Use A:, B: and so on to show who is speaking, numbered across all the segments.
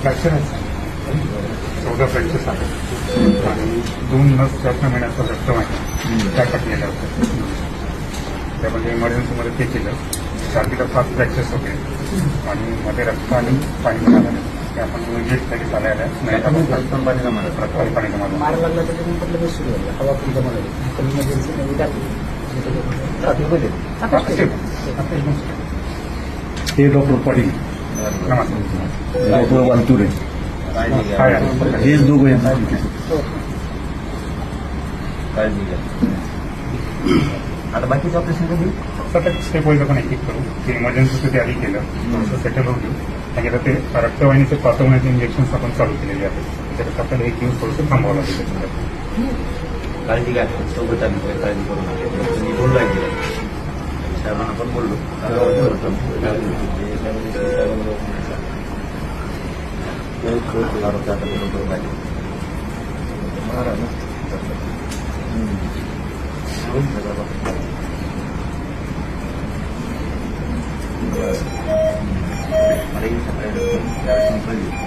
A: Fracture आहे चौदा fractures आहेत. आणि दोन नस जास्त महिन्याचं रक्त माहिती त्या टाकलेल्या होत्या त्यामध्ये इमर्जन्सीमध्ये ते केलं. छातीला पाच फ्रॅक्चर्स होते. आणि मध्ये रक्त आणि पाणी पण आलं ते आपण इमिजिएट तरी चालायला नाही रक्त आणि पाणी जमा पाणी जमा झालं.
B: मार लागला त्याच्या नंतर लगेच सुरू झालं. हवा पण जमा झाली. इमर्जन्सी मध्ये टाकली.
C: हे डॉक्टर पाटील
A: नमस्कार
C: वालतुरे? हेच दोघं
D: आता बाकीचं ऑपरेशन कधी?
A: सतत स्टेप वाईज आपण एक एक करू. ते इमर्जन्सीचं ते आधी केलं. सेटल होऊ आणि ते रक्तवाहिनीचे पाठवण्याचे इंजेक्शन आपण चालू केलेले आहेत. त्याच्यात आपल्याला एक दिवस थोडंसं थांबावं लागेल.
D: काळजी घ्या. सोबत काळजी करू नका.
B: ఏమన్నా కొనుగోళ్ళు మరి సంప్రదించారు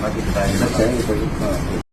B: 那
D: 就不带你了 일.